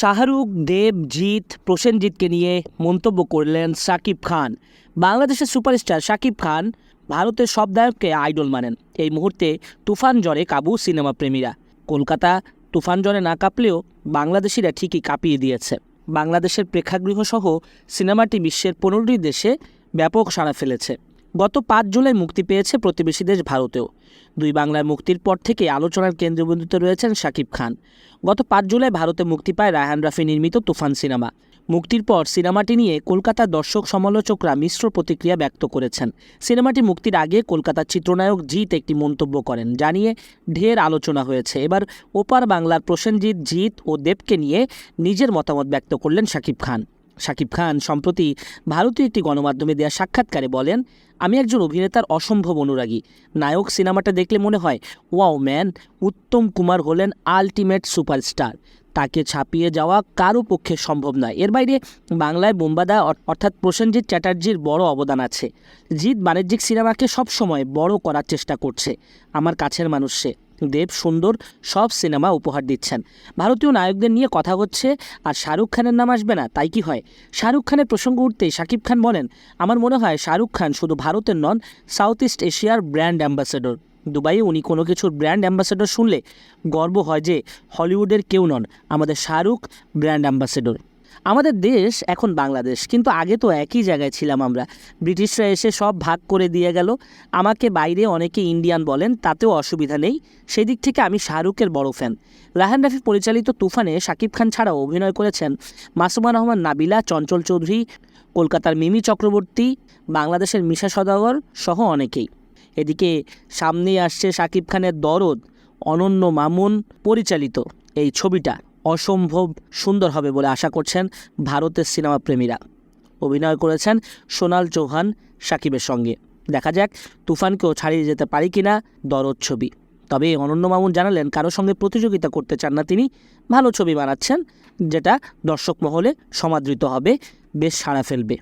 শাহরুখ, দেব, জিৎ, প্রসেনজিৎকে নিয়ে মন্তব্য করলেন সাকিব খান। বাংলাদেশের সুপারস্টার সাকিব খান ভারতের সব নায়ককে আইডল মানেন। এই মুহূর্তে তুফান জ্বরে কাবু সিনেমা প্রেমীরা। কলকাতা তুফান জ্বরে না কাঁপলেও বাংলাদেশিরা ঠিকই কাঁপিয়ে দিয়েছে। বাংলাদেশের প্রেক্ষাগৃহ সহ সিনেমাটি বিশ্বের পনেরোটি দেশে ব্যাপক সাড়া ফেলেছে। গত পাঁচ জুলাই মুক্তি পেয়েছে প্রতিবেশী দেশ ভারতেও। দুই বাংলার মুক্তির পর থেকে আলোচনার কেন্দ্রবিন্দুতে রয়েছেন শাকিব খান। গত পাঁচ জুলাই ভারতে মুক্তি পায় রায়হান রাফি নির্মিত তুফান সিনেমা। মুক্তির পর সিনেমাটি নিয়ে কলকাতার দর্শক সমালোচকরা মিশ্র প্রতিক্রিয়া ব্যক্ত করেছেন। সিনেমাটি মুক্তির আগে কলকাতার চিত্রনায়ক জিৎ একটি মন্তব্য করেন, জানিয়ে ঢের আলোচনা হয়েছে। এবার ওপার বাংলার প্রসেনজিৎ, জিৎ ও দেবকে নিয়ে নিজের মতামত ব্যক্ত করলেন শাকিব খান। শাকিব খান সম্প্রতি ভারতীয় একটি গণমাধ্যমে দেওয়া সাক্ষাৎকারে বলেন, আমি একজন অভিনেতার অসম্ভব অনুরাগী। নায়ক সিনেমাটা দেখলে মনে হয়, ওয়াও ম্যান, উত্তম কুমার হলেন আলটিমেট সুপারস্টার। তাকে ছাপিয়ে যাওয়া কারও পক্ষে সম্ভব নয়। এর বাইরে বাংলায় বোম্বাদা অর- অর্থাৎ প্রসেনজিৎ চ্যাটার্জির বড় অবদান আছে। জিৎ বাণিজ্যিক সিনেমাকে সবসময় বড় করার চেষ্টা করছে। আমার কাছের মানুষ সে। দেব সুন্দর সব সিনেমা উপহার দিচ্ছেন। ভারতীয় নায়কদের নিয়ে কথা হচ্ছে আর শাহরুখ খানের নাম আসবে না, তাই কি হয়? শাহরুখ খানের প্রসঙ্গ উঠতেই শাকিব খান বলেন, আমার মনে হয় শাহরুখ খান শুধু ভারতের নন সাউথ ইস্ট এশিয়ার ব্র্যান্ড অ্যাম্বাসেডর দুবাইয়ে উনি কোনো কিছুর ব্র্যান্ড অ্যাম্বাসেডর শুনলে গর্ব হয় যে হলিউডের কেউ নন, আমাদের শাহরুখ ব্র্যান্ড অ্যাম্বাসেডর আমাদের দেশ এখন বাংলাদেশ, কিন্তু আগে তো একই জায়গায় ছিলাম আমরা। ব্রিটিশরা এসে সব ভাগ করে দিয়ে গেল। আমাকে বাইরে অনেকে ইন্ডিয়ান বলেন, তাতেও অসুবিধা নেই। সেই দিক থেকে আমি শাহরুখের বড় ফ্যান রাহান রাফি পরিচালিত তুফানে শাকিব খান ছাড়াও অভিনয় করেছেন মাসুমা রহমান, নাবিলা, চঞ্চল চৌধুরী, কলকাতার মিমি চক্রবর্তী, বাংলাদেশের মিশা সদাগর সহ অনেকেই। এদিকে সামনেই আসছে শাকিব খানের দরদ, অনন্য মামুন পরিচালিত এই ছবিটা। অসম্ভব সুন্দর হবে বলে আশা করছেন ভারতের সিনেমা প্রেমীরা। অভিনয় করেছেন সোনাল চৌহান সাকিবের সঙ্গে। দেখা যাক তুফানকেও ছাড়িয়ে যেতে পারি কিনা দরদ ছবি। তবে অনন্য মামুন জানালেন কারোর সঙ্গে প্রতিযোগিতা করতে চান না তিনি, ভালো ছবি বানাচ্ছেন, যেটা দর্শক মহলে সমাদৃত হবে, বেশ সাড়া ফেলবে।